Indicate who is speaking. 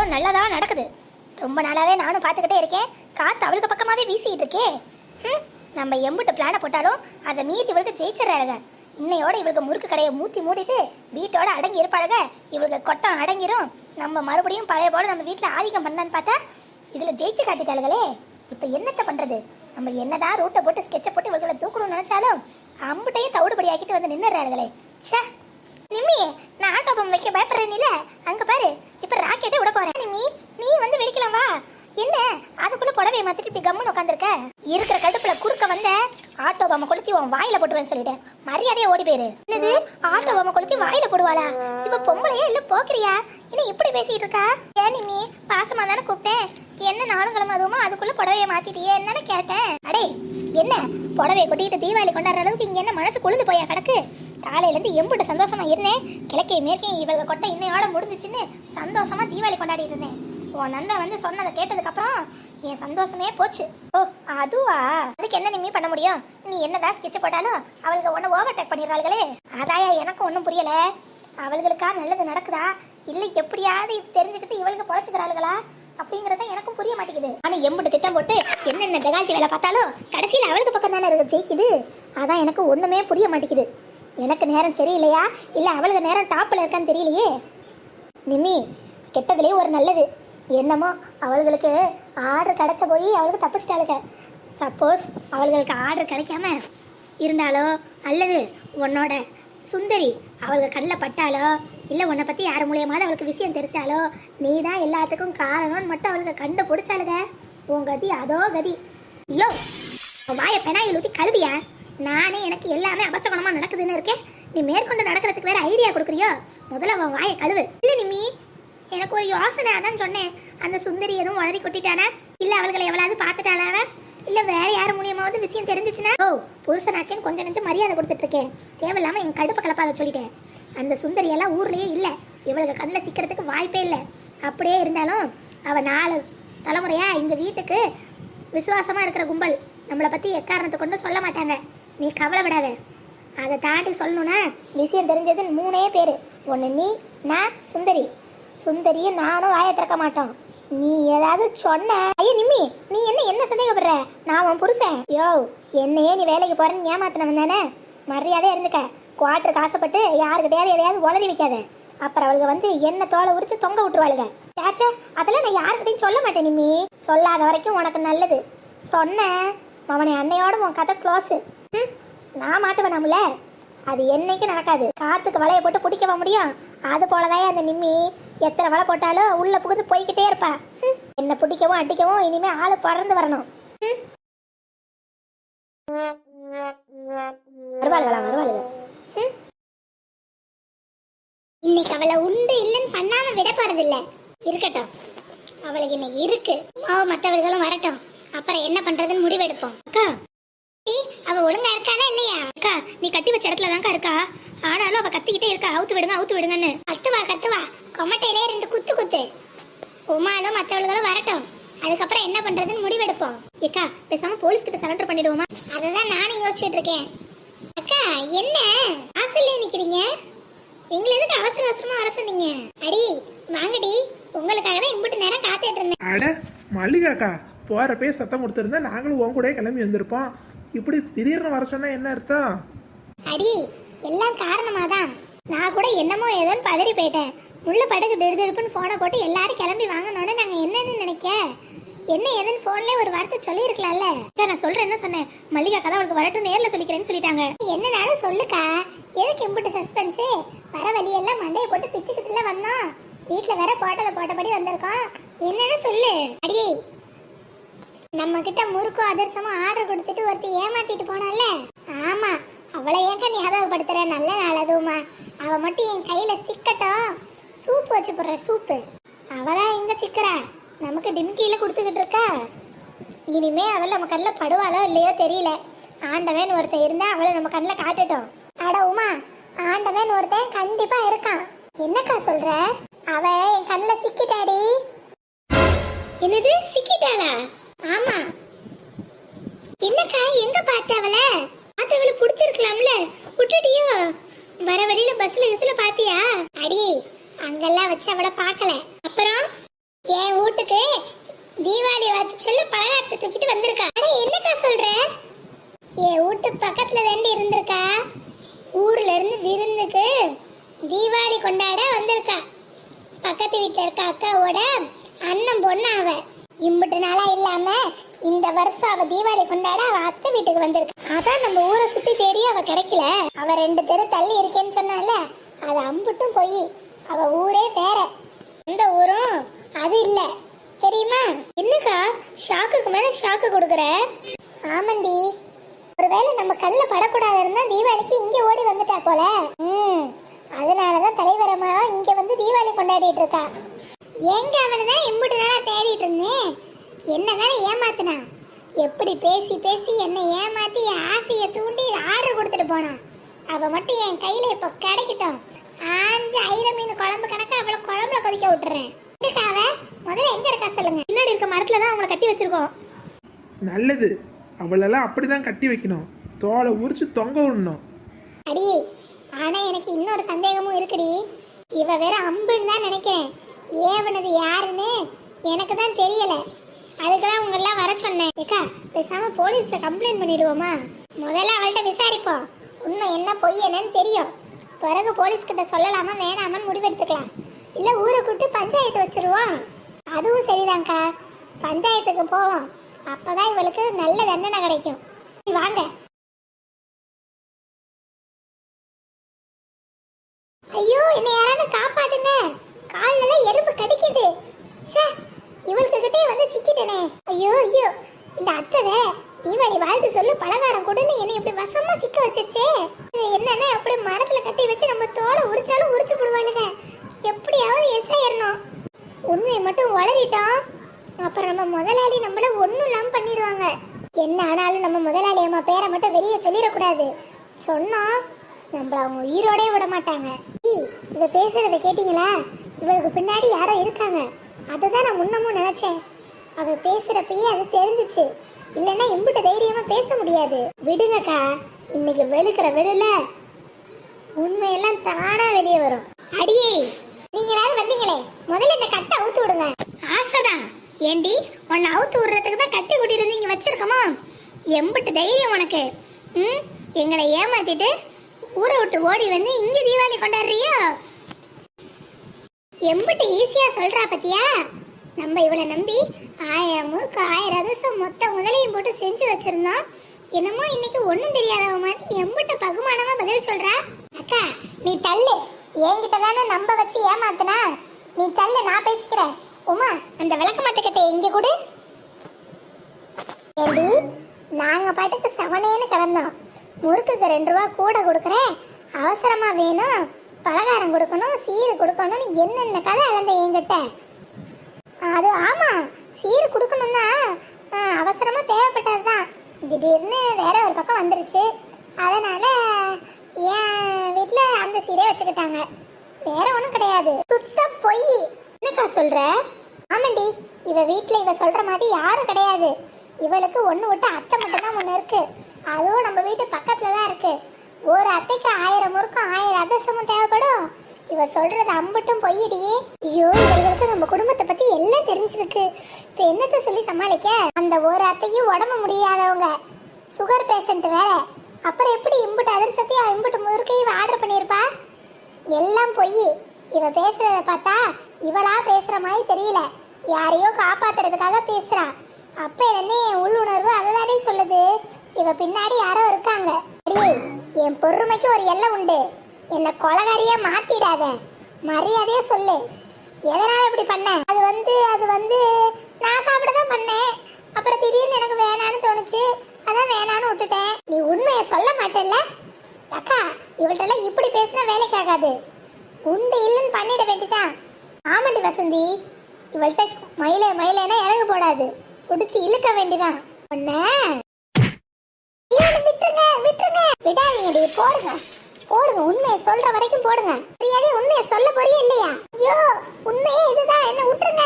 Speaker 1: ஏதோ நல்லதா நடக்குது. ரொம்ப நாளாவே நானும் பார்த்துக்கிட்டே இருக்கேன். காத்து அவளுக்கு பக்கமாவே வீசிட்டு இருக்கே. ம் நம்ம எம்புட்டு பிளான போட்டாலும் அதை மீறி இவளுக்கு ஜெயிச்சிடறாளுங்க. இன்னையோட இவளுக்கு முறுக்கு கடையை மூத்தி மூடிட்டு வீட்டோட அடங்கி இருப்பாளுங்க. இவளுக்கு கொட்டம் அடங்கிரும். நம்ம மறுபடியும் பழைய போல நம்ம வீட்டில் ஆதிக்கம் பண்ணான்னு பார்த்தா இதில் ஜெயிச்சு காட்டிட்டாளுங்களே இப்போ என்னத்தை பண்ணுறது நம்ம என்னதான் ரூட்டை போட்டு ஸ்கெட்சை போட்டு இவர்களை தூக்கணும்னு நினைச்சாலும் அம்புட்டையும் தவிடுபடி ஆக்கிட்டு வந்து நின்றுறாளுங்களே ச்சே நிம்மி நான் ஆட்டோ பம் வைக்க பயப்படுறேன்ல. அங்க பாரு இப்ப ராக்கெட்டே விட போறேன். நிம்மி நீ வந்து வெடிக்கலாம் வா. என்ன? அதுக்குள்ள புடவைய மாத்திட்டு இப்படி கம்முன்னு உட்காந்துருக்க இருக்கிற கடுப்புல குறுக்க வந்த ஆட்டோ பாம கொளுத்தி உன் வாயில போட்டுருவேன்னு சொல்லிட்டேன். மரியாதையே ஓடி போயிரு. என்னது? ஆட்டோ பாம கொளுத்தி வாயில போடுவாளா? இப்ப பொம்பளையா இல்ல போக்கிறியா? என்ன இப்படி பேசிட்டு இருக்கா? ஏன் நிம்மி பாசமா தானே கூப்பிட்டேன். என்ன நானும் கிளம்ப அதுவுமா அதுக்குள்ள புடவையை மாத்திட்டியே. என்னன்னு கேட்டேன் அடே என்ன? புடவைய கொட்டிட்டு தீபாவளி கொண்டாடுற அளவுக்கு இங்க என்ன மனசு கொழுந்து போயா கிடக்கு காலையிலேருந்து எம்பிட்ட எம்புட்டு சந்தோஷமா இருந்தேன். கிழக்கே மேற்கே இவங்க கொட்டை இன்னையோட முடிஞ்சிச்சுன்னு சந்தோஷமா தீபாவளி கொண்டாடிட்டு இருந்தேன். உன் நண்பன் வந்து சொன்னதை கேட்டதுக்கப்புறம் என் சந்தோஷமே போச்சு. ஓ அதுவா? அதுக்கு என்ன நிம்மி பண்ண முடியும்? நீ என்னதான் ஸ்கெட்ச் போட்டாலும் அவளுக்கு ஒன்று ஓவர் டேக் பண்ணிடுறாளுகளே. அதாயா எனக்கும் ஒன்றும் புரியலை. அவளுகளுக்கா நல்லது நடக்குதா? இல்லை எப்படியாவது தெரிஞ்சுக்கிட்டு இவளுக்கு பொழைச்சிக்கிறாளுகளா? அப்படிங்கிறத எனக்கும் புரிய மாட்டேங்குது. ஆனால் எம்புட்டு திட்டம் போட்டு என்னென்ன டெகால்ட்டி வேலை பார்த்தாலும் கடைசியில் அவளுக்கு பக்கம் தானே இருக்க ஜெயிக்குது. அதான் எனக்கு ஒன்றுமே புரிய மாட்டேங்குது. எனக்கு நேரம் சரியில்லையா? இல்லை அவளுக்கு நேரம் டாப்பில் இருக்கான்னு தெரியலையே? நிம்மி கெட்டதுலேயே ஒரு நல்லது. என்னமோ அவளுகளுக்கு ஆர்டர் கிடைச்ச போய் அவளுக்கு தப்பிச்சிட்டாளுங்க. சப்போஸ் அவளுகளுக்கு ஆர்டர் கிடைக்காம இருந்தாலோ அல்லது உன்னோட சுந்தரி அவளுக்கு கண்ணில் பட்டாலோ இல்லை உன்னை பற்றி யார் மூலியமாவது அவளுக்கு விஷயம் தெரிச்சாலோ நீ தான் எல்லாத்துக்கும் காரணம்னு மட்டும் அவளுக்கு கண்டு பிடிச்சாளுங்க உன் கதி அதோ கதி. ஐயோ வாயை பெனாயில் ஊற்றி கழுவியா? நானே எனக்கு எல்லாமே அபசகுணமாக நடக்குதுன்னு இருக்கேன். நீ மேற்கொண்டு நடக்கிறதுக்கு வேற ஐடியா கொடுக்குறியோ? முதல்ல அவன் வாயை கழுவு. இல்லை நிம்மி எனக்கு ஒரு யோசனை அதான் சொன்னேன். அந்த சுந்தரி எதுவும் வளரி கொட்டிட்டானா? இல்ல அவள்களை எவ்வளவு பார்த்துட்டாளா இல்ல வேற யார் மூலியமாவது விஷயம் தெரிஞ்சிச்சுன்னா ஓ புருஷனாச்சேன்னு கொஞ்சம் நெஞ்சம் மரியாதை கொடுத்துட்டு இருக்கேன். தேவையில்லாம என் கடுப்பு கலப்பாத சொல்லிட்டேன். அந்த சுந்தரி எல்லாம் ஊர்லயே இல்ல. இவளுக்கு கண்ணில் சிக்கிறதுக்கு வாய்ப்பே இல்லை. அப்படியே இருந்தாலும் அவ நாலு தலைமுறையா இந்த வீட்டுக்கு விசுவாசமா இருக்கிற கும்பல் நம்மளை பத்தி எக்காரணத்தை கொண்டு சொல்ல மாட்டாங்க. நீ கவலைப்படாத. அதை தாண்டி சொல்லணும்னா விஷயம் தெரிஞ்சது மூணே பேர். ஒன்று நீ நான் சுந்தரி. சுந்தரியும் நானும் வாயை திறக்க மாட்டோம். நீ ஏதாவது சொன்ன ஐயா நிம்மி நீ என்ன என்ன சந்தேகப்படுற? நான் உன் புருஷன். யோ என்னையே நீ வேலைக்கு போறேன்னு ஏமாத்தினவன் தானே? மரியாதையாக இருந்துக்க. குவாட்டருக்கு ஆசைப்பட்டு யாருக்கிட்டையாவது எதையாவது உளறி வைக்காத. அப்புறம் அவளுக்கு வந்து என்ன தோலை உரிச்சு தொங்க விட்டுருவாளுங்க சேச்சே அதெல்லாம் நான் யாருக்கிட்டையும் சொல்ல மாட்டேன் நிம்மி. சொல்லாத வரைக்கும் உனக்கு நல்லது. சொன்னேன் அவனை அன்னையோட உன் கதை க்ளோஸு நான் மாட்டுவேனாமுல அது என்னைக்கு நடக்காது. காத்துக்கு வலைய போட்டு பிடிக்கவா முடியும்? அது போலதான் அந்த நிம்மி? எத்தனை வலை போட்டாலும் உள்ள புகுந்து போய்கிட்டே இருப்பா. என்னை என்ன பிடிக்கவும் அடிக்கவும் இனிமே ஆளு பறந்து வரணும். வருவாளுகளா வருவாளுக? ஹம். இன்னைக்கு அவளை உண்டு இல்லைன்னு பண்ணாம விட போறது இல்ல இருக்கட்டும். அவளுக்கு இன்னைக்கு இருக்கு. மாவு மற்றவர்களும் வரட்டும். அப்புறம் என்ன பண்றதுன்னு முடிவெடுப்போம். அக்கா என்னையா? அக்கா நீ கட்டி வச்ச இடத்துல தான்க்கா இருக்கா? ஆனாலும் அவ கத்திக்கிட்டே இருக்கா. அவுத்து விடுங்க அவுத்து விடுங்கன்னு. கத்துவா கத்துவா கொமட்டையிலே ரெண்டு குத்து குத்து. உமாலும் மத்தவர்களும் வரட்டும். அதுக்கப்புறம் என்ன பண்றதுன்னு முடிவெடுப்போம். ஏக்கா பேசாம போலீஸ் கிட்ட சரண்டர் பண்ணிடுவோமா? அதுதான் நானும் யோசிச்சுட்டு இருக்கேன் அக்கா என்ன? ஆசையிலே நிக்கிறீங்க? எங்களை எதுக்கு அவசர அவசரமா வர சொன்னீங்க? அடி வாங்கடி. உங்களுக்காக தான் இம்புட்டு நேரம் காத்துட்டு இருந்தேன்
Speaker 2: அட மல்லிகாக்கா போறப்பே சத்தம் கொடுத்துருந்தா நாங்களும் உன் கூட கிளம்பி வந்திருப்போம். இப்படி திடீர்னு வர சொன்னா என்ன அர்த்தம்?
Speaker 1: அடி எல்லாம் காரணமா தான் நான் கூட என்னமோ ஏதோன்னு பதறி போயிட்டேன். முள்ள படகு திடுதிடுப்புன்னு ஃபோனை போட்டு எல்லாரும் கிளம்பி வாங்கினோட நாங்கள் என்னன்னு நினைக்க? என்ன ஏதுன்னு ஃபோன்லேயே ஒரு வார்த்தை சொல்லியிருக்கலாம்ல? நான் சொல்றேன் என்ன சொன்னேன்? மல்லிகா கதை அவளுக்கு வரட்டும் நேரில் சொல்லிக்கிறேன்னு சொல்லிட்டாங்க. என்னனாலும் சொல்லுக்கா. எதுக்கு இம்புட்டு சஸ்பென்ஸு வர வழியெல்லாம் மண்டையை போட்டு பிச்சுக்கிட்டுல வந்தோம் வீட்டில் வேற போட்டதை போட்டபடி வந்திருக்கோம் என்னன்னு சொல்லு. அடியே நம்ம கிட்ட முறுக்கு அதிரசமும் ஆர்டர் கொடுத்துட்டு ஒருத்தி ஏமாத்திட்டு போனால ஆமா அவளை ஏங்க ஞாபகப்படுத்துற? நல்ல நாள் அதுவுமா. அவ மட்டும் என் கையில சிக்கட்டும் சூப் வச்சு போடுற சூப்பு. அவதான் எங்க சிக்கிறா? நமக்கு டிம்கியில கொடுத்துக்கிட்டு இருக்கா? இனிமே அவள் நம்ம கண்ணில் படுவாளோ இல்லையோ தெரியல. ஆண்டவன் ஒருத்தன் இருந்தா அவளை நம்ம கண்ணில் காட்டட்டும். அட உமா ஆண்டவன் ஒருத்தன் கண்டிப்பா இருக்கான். என்னக்கா சொல்ற? அவ என் கண்ணில் சிக்கிட்டாடி. என்னது? சிக்கிட்டாளா? ஆமா. என்னக்கா எங்க பார்த்த அவள? பார்த்தவள புடிச்சிருக்கலாம்ல. விட்டுட்டியோ. வர வழியில பஸ்ல கிஸ்ல பாத்தியா அடி அங்கெல்லாம் வச்சு அவளை பார்க்கல. அப்புறம்? என் வீட்டுக்கு தீபாவளி வாழ்த்து சொல்ல பலகாரத்தை தூக்கிட்டு வந்திருக்கா. அட என்னக்கா சொல்ற? என் வீட்டு பக்கத்துல தாண்டி இருந்திருக்கா. ஊர்ல இருந்து விருந்துக்கு தீபாவளி கொண்டாட வந்திருக்கா. பக்கத்து வீட்டுல இருக்க அக்காவோட அண்ணன் பொண்ணு அவன் இம்புட்டு நாளா இல்லாம இந்த வருஷம் அவ தீபாவளி கொண்டாட அவ அத்தை வீட்டுக்கு வந்திருக்கு. அதான் நம்ம ஊரை சுத்தி தேடி அவ கிடைக்கல. அவ ரெண்டு தெரு தள்ளி இருக்கேன்னு சொன்னால அது அம்புட்டும் போய் அவ ஊரே வேற. இந்த ஊரும் அது இல்ல. தெரியுமா? என்னக்கா ஷாக்குக்கு மேல ஷாக்கு கொடுக்குற? ஆமண்டி. ஒருவேளை நம்ம கல்ல படக்கூடாது இருந்தா தீபாவளிக்கு இங்க ஓடி வந்துட்டா போல. ம் அதனாலதான் தலைவரமா இங்க வந்து தீபாவளி கொண்டாடிட்டு இருக்கா. எங்க அவனை தான் இம்புட்டு நாளா தேடிட்டு இருந்தேன். என்னதானே ஏமாத்துனா? எப்படி பேசி பேசி என்னை ஏமாத்தி என் ஆசையை தூண்டி ஆர்டர் கொடுத்துட்டு போனான். அவ மட்டும் என் கையில இப்ப கிடைக்கட்டும். ஆஞ்சு ஐர மீன் குழம்பு கணக்கா அவளை குழம்புல கொதிக்க விட்டுறேன். இருக்கா அவ? முதல்ல எங்க இருக்கா சொல்லுங்க. பின்னாடி இருக்க மரத்துல தான் அவங்கள கட்டி வச்சிருக்கோம்.
Speaker 2: நல்லது. அவளெல்லாம் அப்படிதான் கட்டி வைக்கணும். தோலை உரிச்சு தொங்க விடணும்.
Speaker 1: அடி ஆனா எனக்கு இன்னொரு சந்தேகமும் இருக்குடி. இவ வேற அம்புன்னு தான் நினைக்கிறேன். ஏவனது யாருன்னு எனக்கு தான் தெரியல. அதுக்கு தான் உங்க வர சொன்னேன். ஏக்கா பேசாம போலீஸ்ல கம்ப்ளைண்ட் பண்ணிடுவோமா? முதல்ல அவள்கிட்ட விசாரிப்போம். உண்மை என்ன பொய் என்னன்னு தெரியும். பிறகு போலீஸ் கிட்ட சொல்லலாமா வேணாமான்னு முடிவெடுத்துக்கலாம். இல்ல ஊரை கூப்பிட்டு பஞ்சாயத்து வச்சிருவோம். அதுவும் சரிதான்க்கா. பஞ்சாயத்துக்கு போவோம். அப்பதான் இவளுக்கு நல்ல தண்டனை கிடைக்கும். வாங்க ஐயோ என்னை யாராவது காப்பாத்துங்க கால்ல எறும்பு கடிக்குது ச்சே இவளுக்கு கிட்டே வந்து ஐயோ ஐயோ இந்த அத்தை தீபாவளி வாழ்த்து சொல்லு பலகாரம் கொடுன்னு என்னை இப்படி வசமா சிக்க வச்சிருச்சே. இது என்னன்னா அப்படி மரத்துல கட்டி வச்சு நம்ம தோலை உரிச்சாலும் உரிச்சு போடுவாளுங்க. எப்படியாவது எஸ் உண்மையை மட்டும் வளரிட்டோம் அப்புறம் நம்ம முதலாளி நம்மள ஒன்றும் இல்லாம பண்ணிடுவாங்க. என்ன ஆனாலும் நம்ம முதலாளி அம்மா பேரை மட்டும் வெளியே சொல்லிடக்கூடாது. சொன்னோம் நம்மள அவங்க உயிரோடே விட மாட்டாங்க. ஈ, இவ பேசுறத கேட்டீங்களா? இவளுக்கு பின்னாடி யாரோ இருக்காங்க. அதை தான் நான் முன்னமும் நினைச்சேன். அவ பேசுறப்பயே அது தெரிஞ்சுச்சு. இல்லைன்னா இம்புட்டு தைரியமா பேச முடியாது. விடுங்கக்கா இன்னைக்கு வெளுக்கிற வெளுல உண்மையெல்லாம் தானா வெளியே வரும். அடியே நீங்களாவது வந்தீங்களே. முதல்ல இந்த கட்டை அவுத்து விடுங்க. ஆசைதான். ஏண்டி உன்னை அவுத்து விடுறதுக்கு தான் கட்டி கூட்டிட்டு வந்து இங்க வச்சிருக்கோமா? எம்பிட்டு தைரியம் உனக்கு. ம் எங்களை ஏமாத்திட்டு ஊரை விட்டு ஓடி வந்து இங்க தீபாவளி கொண்டாடுறியோ? எம்பிட்டு ஈஸியா சொல்றா பத்தியா? நம்ம இவளை நம்பி ஆயிரம் முறுக்கு ஆயிரம் அதிர்ஷ்டம் மொத்த முதலையும் போட்டு செஞ்சு வச்சிருந்தோம். என்னமோ இன்னைக்கு ஒன்றும் தெரியாதவ மாதிரி எம்பிட்ட பகுமானமா பதில் சொல்றா? அக்கா நீ தள்ளு. என்கிட்ட தானே நம்ப வச்சு ஏமாத்துனா? நீ தள்ளு நான் பேசிக்கிறேன். உமா அந்த விளக்க மட்டுக்கிட்ட எங்க கொடு. ஏண்டி நாங்க பாட்டுக்கு செவனேன்னு கிடந்தோம் முறுக்குக்கு ரெண்டு ரூபா கூட கொடுக்குறேன். அவசரமா வேணும் பலகாரம் கொடுக்கணும் சீர் கொடுக்கணும்னு என்னென்ன கதை அளந்த என்கிட்ட? அது ஆமா சீர் கொடுக்கணும்னா அவசரமாக அவசரமா தேவைப்பட்டது தான் திடீர்னு வேற ஒரு பக்கம் வந்துருச்சு. அதனால என் வீட்டில் அந்த சீரே வச்சுக்கிட்டாங்க. வேற ஒன்றும் கிடையாது. சுத்த பொய். என்னக்கா சொல்ற? ஆமாண்டி இவ வீட்டில் இவ சொல்ற மாதிரி யாரும் கிடையாது. இவளுக்கு ஒன்று விட்டு அத்தை மட்டும்தான் ஒன்று இருக்கு. அதுவும் நம்ம வீட்டு பக்கத்தில் தான் இருக்கு. ஒரு அத்தைக்கு ஆயிரம் முறுக்கும் ஆயிரம் அதிர்ஷ்டமும் தேவை இவ சொல்றது அம்பட்டும் பொய்யடி ஐயோ இவங்களுக்கு நம்ம குடும்பத்தை பத்தி எல்லாம் தெரிஞ்சிருக்கு. இப்ப என்னத்த சொல்லி சமாளிக்க? அந்த ஒரு அத்தையும் உடம்பு முடியாதவங்க. சுகர் பேஷண்ட் வேற. அப்புறம் எப்படி இம்புட்டு அதிர்ஷ்டத்தையும் இம்புட்டு முறுக்கையும் ஆர்டர் பண்ணியிருப்பா? எல்லாம் பொய். இவ பேசுறத பார்த்தா இவளா பேசுற மாதிரி தெரியல. யாரையோ காப்பாத்துறதுக்காக பேசுறா. அப்ப என்ன என் உள்ளுணர்வு அததானே சொல்லுது. இவ பின்னாடி யாரோ இருக்காங்க. என் பொறுமைக்கு ஒரு எல்லை உண்டு. என்ன கொலகாரியா மாத்திடாத. மரியாதையா சொல்லு. எதனால இப்படி பண்ண? அது வந்து அது வந்து நான் சாப்பிட தான் பண்ணேன். அப்புறம் திடீர்னு எனக்கு வேணான்னு தோணுச்சு. அதான் வேணான்னு விட்டுட்டேன். நீ உண்மையை சொல்ல மாட்டேல்ல? அக்கா இவள்கிட்ட இப்படி பேசினா வேலைக்கு ஆகாது. உண்டு இல்லைன்னு பண்ணிட வேண்டிதான். ஆமாண்டி வசந்தி. இவள்கிட்ட மயில மயிலேனா இறகு போடாது. குடிச்சு இழுக்க வேண்டிதான். ஒன்ன விட்டுருங்க விட்டுருங்க. விடாதீங்கடி போடுங்க. போடுங்க உண்மையை சொல்ற வரைக்கும் போடுங்க. தெரியாதே உண்மையை சொல்ல போறிய இல்லையா? ஐயோ உண்மையே இதுதான். என்ன விட்டுருங்க.